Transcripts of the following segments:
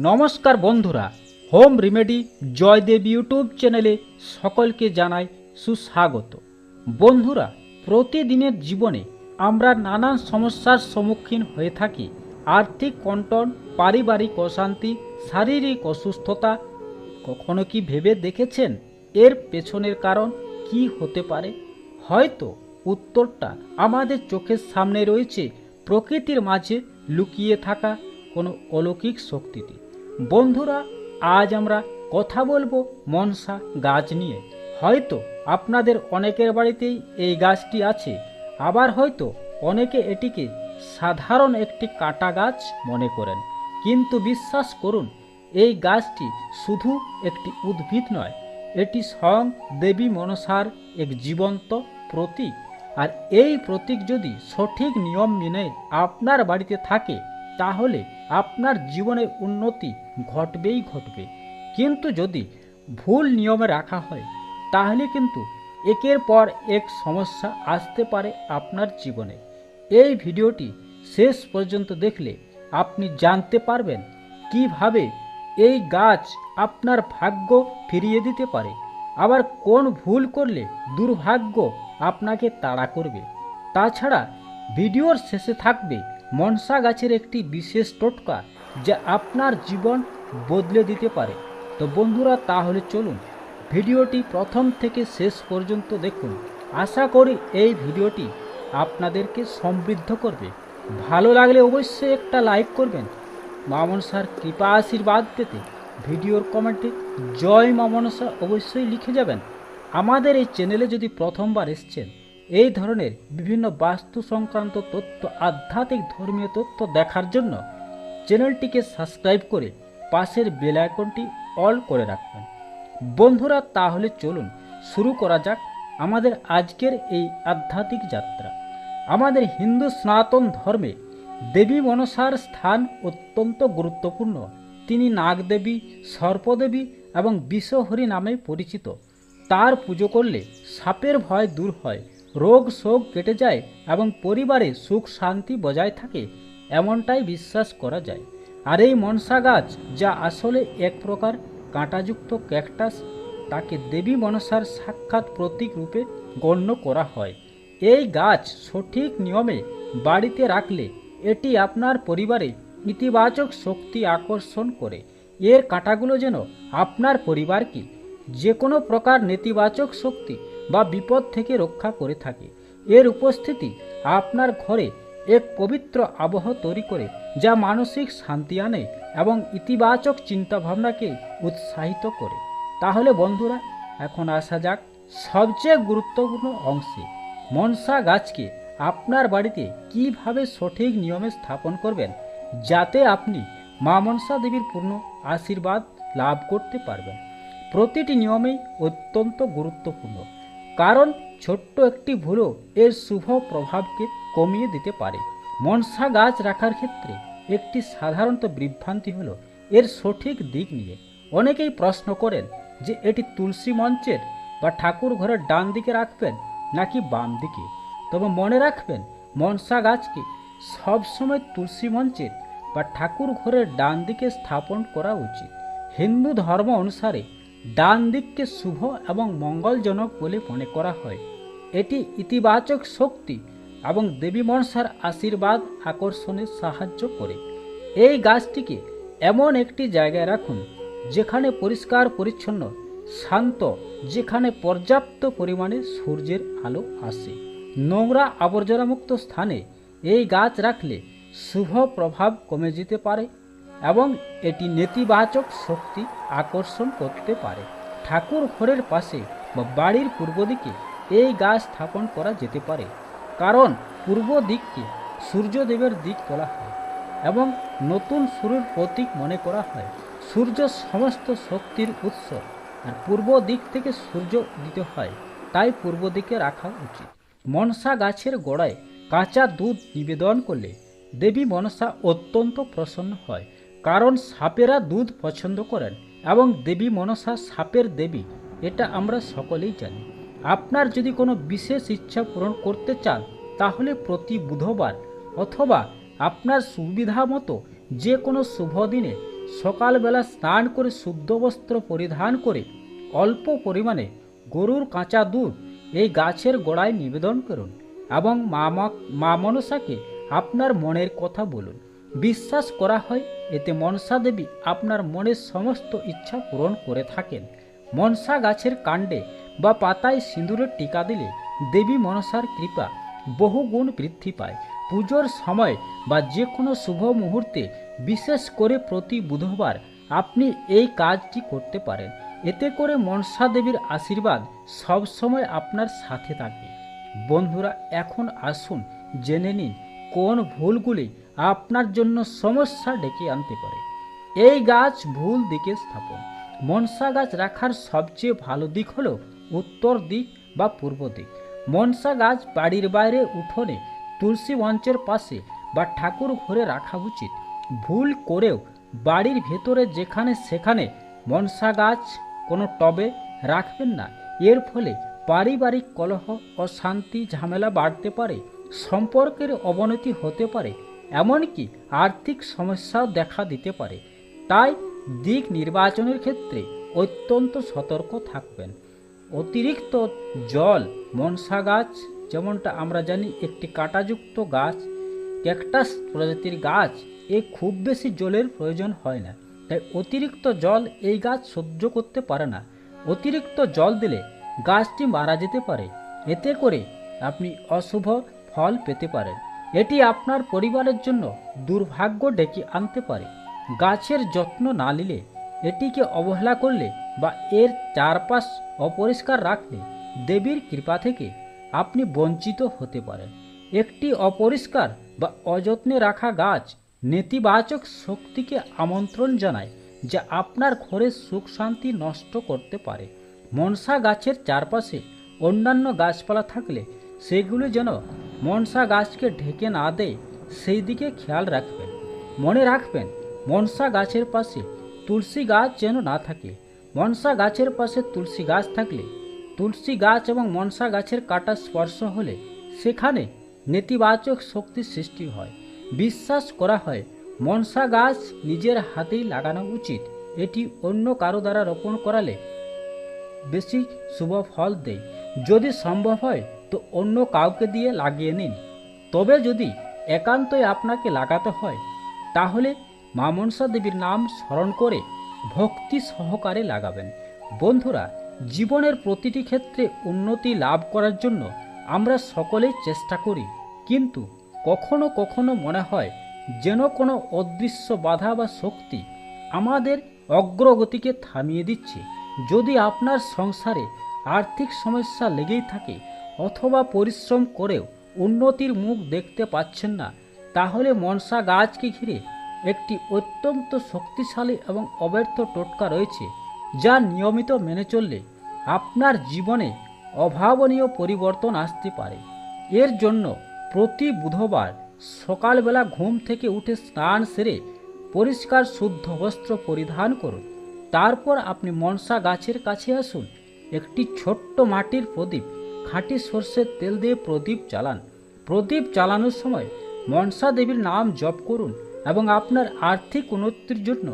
নমস্কার বন্ধুরা, home remedy Joydeb YouTube চ্যানেলে সকলকে জানাই সুস্বাগত। বন্ধুরা, প্রতিদিনের জীবনে আমরা নানান সমস্যার সম্মুখীন হয়ে থাকি। আর্থিক কন্টন, পারিবারিক অশান্তি, শারীরিক অসুস্থতা, কখনো কি ভেবে দেখেছেন? এর পেছনের কারণ কি হতে পারে? হয়তো উত্তরটা আমাদের চোখের সামনে রয়েছে, প্রকৃতির মাঝে লুকিয়ে থাকা কোনো অলৌকিক শক্তিতে। বন্ধুরা, আজ আমরা কথা বলব মনসা গাছ নিয়ে। হয়তো আপনাদের অনেকের বাড়িতেই এই গাছটি আছে, আবার হয়তো অনেকে এটিকে সাধারণ একটি কাটা গাছ মনে করেন। কিন্তু বিশ্বাস করুন, এই গাছটি শুধু একটি উদ্ভিদ নয়, এটি স্বয়ং দেবী মনসার এক জীবন্ত প্রতীক। আর এই প্রতীক যদি সঠিক নিয়ম মেনে আপনার বাড়িতে থাকে, তাহলে আপনার জীবনে উন্নতি ঘটবেই ঘটবে। কিন্তু যদি ভুল নিয়মে রাখা হয়, তাহলে কিন্তু একের পর এক সমস্যা আসতে পারে আপনার জীবনে। এই ভিডিওটি শেষ পর্যন্ত দেখলে আপনি জানতে পারবেন কীভাবে এই গাছ আপনার ভাগ্য ফিরিয়ে দিতে পারে। আবার কোন ভুল করলে দুর্ভাগ্য আপনাকে তাড়া করবে। তাছাড়া ভিডিওর শেষে থাকবে মনসা গাছের একটি বিশেষ টোটকা যা আপনার জীবন বদলে দিতে পারে। তো বন্ধুরা, তাহলে চলুন ভিডিওটি প্রথম থেকে শেষ পর্যন্ত দেখুন। আশা করি এই ভিডিওটি আপনাদেরকে সমৃদ্ধ করবে। ভালো লাগলে অবশ্যই একটা লাইক করবেন। মা মনসার কৃপা আশীর্বাদ পেতে ভিডিওর কমেন্টে জয় মা মনসা অবশ্যই লিখে যাবেন। আমাদের এই চ্যানেলে যদি প্রথমবার এসছেন এই ধরনের বিভিন্ন বাস্তু সংক্রান্ত তথ্য আধ্যাত্মিক ধর্মীয় তথ্য দেখার জন্য চ্যানেলটিকে সাবস্ক্রাইব করে পাশের বেল আইকনটি অল করে রাখবেন। বন্ধুরা, তাহলে চলুন শুরু করা যাক আমাদের আজকের এই আধ্যাত্মিক যাত্রা। আমাদের হিন্দু সনাতন ধর্মে দেবী মনসার স্থান অত্যন্ত গুরুত্বপূর্ণ। তিনি নাগদেবী, সর্পদেবী এবং বিষহরি নামে পরিচিত। তার পুজো করলে সাপের ভয় দূর হয়। রোগ শোক কেটে যায় এবং পরিবারে সুখ শান্তি বজায় থাকে, এমনটাই বিশ্বাস করা যায়। আর এই মনসা গাছ যা আসলে এক প্রকার কাঁটাযুক্ত ক্যাকটাস, তাকে দেবী মনসার সাক্ষাৎ প্রতীক রূপে গণ্য করা হয়। এই গাছ সঠিক নিয়মে বাড়িতে রাখলে এটি আপনার পরিবারে ইতিবাচক শক্তি আকর্ষণ করে। এর কাঁটাগুলো যেন আপনার পরিবারকে যে কোনো প্রকার নেতিবাচক শক্তি বা বিপদ থেকে রক্ষা করে থাকে। এর উপস্থিতি আপনার ঘরে এক পবিত্র আবহ তৈরি করে, যা মানসিক শান্তি আনে এবং ইতিবাচক চিন্তাভাবনাকে উৎসাহিত করে। তাহলে বন্ধুরা, এখন আসা যাক সবচেয়ে গুরুত্বপূর্ণ অংশে। মনসা গাছকে আপনার বাড়িতে কীভাবে সঠিক নিয়মে স্থাপন করবেন, যাতে আপনি মা মনসা দেবীর পূর্ণ আশীর্বাদ লাভ করতে পারবেন? প্রতিটি নিয়মেই অত্যন্ত গুরুত্বপূর্ণ। কারণ ছোট্ট একটি ভুলও এর শুভ প্রভাবকে কমিয়ে দিতে পারে। মনসা গাছ রাখার ক্ষেত্রে একটি সাধারণত বিভ্রান্তি হলো এর সঠিক দিক নিয়ে। অনেকেই প্রশ্ন করেন যে এটি তুলসী মঞ্চের বা ঠাকুর ঘরের ডান দিকে রাখবেন নাকি বাম দিকে? তবে মনে রাখবেন, মনসা গাছকে সবসময় তুলসী মঞ্চের বা ঠাকুর ঘরের ডান দিকে স্থাপন করা উচিত। হিন্দু ধর্ম অনুসারে ডান দিককে শুভ এবং মঙ্গলজনক বলে মনে করা হয়। এটি ইতিবাচক শক্তি এবং দেবী মনসার আশীর্বাদ আকর্ষণে সাহায্য করে। এই গাছটিকে এমন একটি জায়গায় রাখুন, যেখানে পরিষ্কার, পরিচ্ছন্ন, শান্ত, যেখানে পর্যাপ্ত পরিমাণে সূর্যের আলো আসে। নোংরা আবর্জনামুক্ত স্থানে এই গাছ রাখলে শুভ প্রভাব কমে যেতে পারে। এবং এটি নেতিবাচক শক্তি আকর্ষণ করতে পারে। ঠাকুর ঘরের পাশে বা বাড়ির পূর্ব দিকে এই গাছ স্থাপন করা যেতে পারে, কারণ পূর্ব দিককে সূর্যদেবের দিক বলা হয় এবং নতুন শুরুর প্রতীক মনে করা হয়। সূর্য সমস্ত শক্তির উৎস আর পূর্ব দিক থেকে সূর্য উদিত হয়, তাই পূর্ব দিকে রাখা উচিত। মনসা গাছের গোড়ায় কাঁচা দুধ নিবেদন করলে দেবী মনসা অত্যন্ত প্রসন্ন হয় কারণ সাপেরা দুধ পছন্দ করেন এবং দেবী মনসা সাপের দেবী, এটা আমরা সকলেই জানি। আপনার যদি কোনো বিশেষ ইচ্ছা পূরণ করতে চান, তাহলে প্রতি বুধবার অথবা আপনার সুবিধা মতো যে কোনো শুভ দিনে সকালবেলা স্নান করে শুদ্ধ বস্ত্র পরিধান করে অল্প পরিমাণে গরুর কাঁচা দুধ এই গাছের গোড়ায় নিবেদন করুন এবং মা মনসাকে আপনার মনের কথা বলুন। বিশ্বাস করা হয়, এতে মনসা দেবী আপনার মনের সমস্ত ইচ্ছা পূরণ করে থাকেন। মনসা গাছের কাণ্ডে বা পাতায় সিঁদুরের টিকা দিলে দেবী মনসার কৃপা বহুগুণ বৃদ্ধি পায়। পুজোর সময় বা যে কোনো শুভ মুহূর্তে বিশেষ করে প্রতি বুধবার আপনি এই কাজটি করতে পারেন। এতে করে মনসা দেবীর আশীর্বাদ সবসময় আপনার সাথে থাকে। বন্ধুরা, এখন আসুন জেনে নিন কোন ভুলগুলি আপনার জন্য সমস্যা ডেকে আনতে পারে। এই গাছ ভুল দিকে স্থাপন। মনসা গাছ রাখার সবচেয়ে ভালো দিক হলো উত্তর দিক বা পূর্ব দিক। মনসা গাছ বাড়ির বাইরে উঠোনে তুলসী মঞ্চের পাশে বা ঠাকুর ঘরে রাখা উচিত। ভুল করেও বাড়ির ভেতরে যেখানে সেখানে মনসা গাছ কোনো টবে রাখবেন না। এর ফলে পারিবারিক কলহ অশান্তি ঝামেলা বাড়তে পারে, সম্পর্কের অবনতি হতে পারে এমনকি আর্থিক সমস্যাও দেখা দিতে পারে। তাই দিক নির্বাচনের ক্ষেত্রে অত্যন্ত সতর্ক থাকবেন। অতিরিক্ত জল, মনসা গাছ, যেমনটা আমরা জানি একটি কাঁটাযুক্ত গাছ, ক্যাকটাস প্রজাতির গাছ, এ খুব বেশি জলের প্রয়োজন হয় না। তাই অতিরিক্ত জল এই গাছ সহ্য করতে পারে না। অতিরিক্ত জল দিলে গাছটি মারা যেতে পারে। এতে করে আপনি অশুভ ফল পেতে পারেন। এটি আপনার পরিবারের জন্য দুর্ভাগ্য ডেকে আনতে পারে। গাছের যত্ন না নিলে এটিকে অবহেলা করলে বা এর চারপাশ অপরিষ্কার রাখলে দেবীর কৃপা থেকে আপনি বঞ্চিত হতে পারেন। একটি অপরিষ্কার বা অযত্নে রাখা গাছ নেতিবাচক শক্তিকে আমন্ত্রণ জানায় যা আপনার ঘরের সুখ শান্তি নষ্ট করতে পারে। মনসা গাছের চারপাশে অন্যান্য গাছপালা থাকলে সেগুলো যেন মনসা গাছকে ঢেকে না দেয়, সেই দিকে খেয়াল রাখবেন। মনে রাখবেন, মনসা গাছের পাশে তুলসী গাছ যেন না থাকে। মনসা গাছের পাশে তুলসী গাছ থাকলে, তুলসী গাছ এবং মনসা গাছের কাটা স্পর্শ হলে সেখানে নেতিবাচক শক্তির সৃষ্টি হয়। বিশ্বাস করা হয়, মনসা গাছ নিজের হাতেই লাগানো উচিত। এটি অন্য কারও দ্বারা রোপণ করালে বেশি শুভ ফল দেয়। যদি সম্ভব হয়, তো অন্য কাউকে দিয়ে লাগিয়ে নিন। তবে যদি একান্তই আপনাকে লাগাতে হয়, তাহলে মা মনসা দেবীর নাম স্মরণ করে ভক্তি সহকারে লাগাবেন। বন্ধুরা, জীবনের প্রতিটি ক্ষেত্রে উন্নতি লাভ করার জন্য আমরা সকলেই চেষ্টা করি। কিন্তু কখনো কখনো মনে হয় যেন কোনো অদৃশ্য বাধা বা শক্তি আমাদের অগ্রগতিকে থামিয়ে দিচ্ছে। যদি আপনার সংসারে আর্থিক সমস্যা লেগেই থাকে অথবা পরিশ্রম করেও উন্নতির মুখ দেখতে পাচ্ছেন না, তাহলে মনসা গাছকে ঘিরে একটি অত্যন্ত শক্তিশালী এবং অব্যর্থ টোটকা রয়েছে, যা নিয়মিত মেনে চললে আপনার জীবনে অভাবনীয় পরিবর্তন আসতে পারে। এর জন্য প্রতি বুধবার সকালবেলা ঘুম থেকে উঠে স্নান সেরে পরিষ্কার শুদ্ধ বস্ত্র পরিধান করুন। তারপর আপনি মনসা গাছের কাছে আসুন একটি ছোট্ট মাটির প্রদীপ। খাঁটি সর্ষের তেল দিয়ে প্রদীপ জ্বালান। প্রদীপ চালানোর সময় মনসা দেবীর নাম জপ করুন এবং আপনার আর্থিক উন্নতির জন্য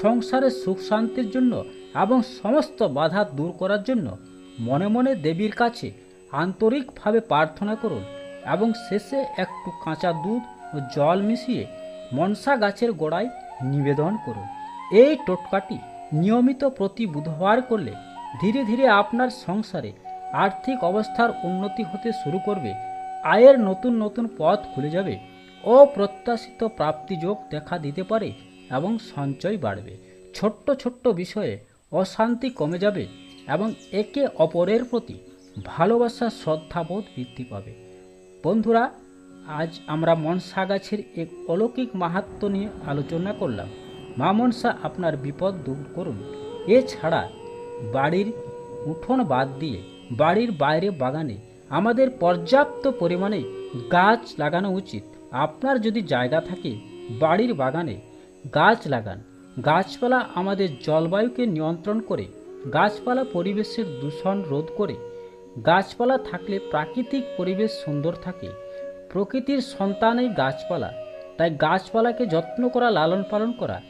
সংসারের সুখ শান্তির জন্য এবং সমস্ত বাধা দূর করার জন্য মনে মনে দেবীর কাছে আন্তরিকভাবে প্রার্থনা করুন এবং শেষে একটু কাঁচা দুধ ও জল মিশিয়ে মনসা গাছের গোড়ায় নিবেদন করুন। এই টোটকাটি নিয়মিত প্রতি বুধবার করলে ধীরে ধীরে আপনার সংসারে আর্থিক অবস্থার উন্নতি হতে শুরু করবে, আয়ের নতুন নতুন পথ খুলে যাবে, অপ্রত্যাশিত প্রাপ্তিযোগ দেখা দিতে পারে এবং সঞ্চয় বাড়বে। ছোট্ট ছোট্ট বিষয়ে অশান্তি কমে যাবে এবং একে অপরের প্রতি ভালোবাসা শ্রদ্ধাবোধ বৃদ্ধি পাবে। বন্ধুরা, আজ আমরা মনসা গাছের এক অলৌকিক মাহাত্ম নিয়ে আলোচনা করলাম। মা মনসা আপনার বিপদ দূর করুন। এছাড়া বাড়ির উঠোন বাদ দিয়ে বাড়ির বাইরে বাগানে আমাদের পর্যাপ্ত পরিমাণে গাছ লাগানো উচিত। আপনার যদি জায়গা থাকে বাড়ির বাগানে, গাছ লাগান। গাছপালা আমাদের জলবায়ুকে নিয়ন্ত্রণ করে, গাছপালা পরিবেশের দূষণ রোধ করে। গাছপালা থাকলে প্রাকৃতিক পরিবেশ সুন্দর থাকে। প্রকৃতির সন্তানই গাছপালা, তাই গাছপালাকে যত্ন করা, লালন পালন করা,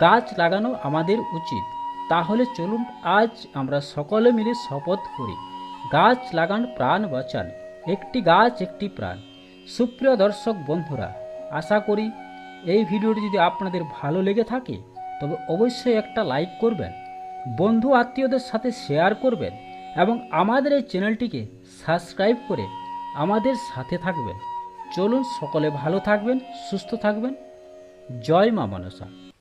গাছ লাগানো আমাদের উচিত। তাহলে চলুন আজ আমরা সকলে মিলে শপথ করি। গাছ লাগান প্রাণ বাঁচান, একটি গাছ একটি প্রাণ। সুপ্রিয় দর্শক বন্ধুরা, আশা করি এই ভিডিওটি যদি আপনাদের ভালো লেগে থাকে, তবে অবশ্যই একটা লাইক করবেন, বন্ধু আত্মীয়দের সাথে শেয়ার করবেন এবং আমাদের এই চ্যানেলটিকে সাবস্ক্রাইব করে আমাদের সাথে থাকবেন। চলুন সকলে ভালো থাকবেন, সুস্থ থাকবেন। জয় মা মনসা।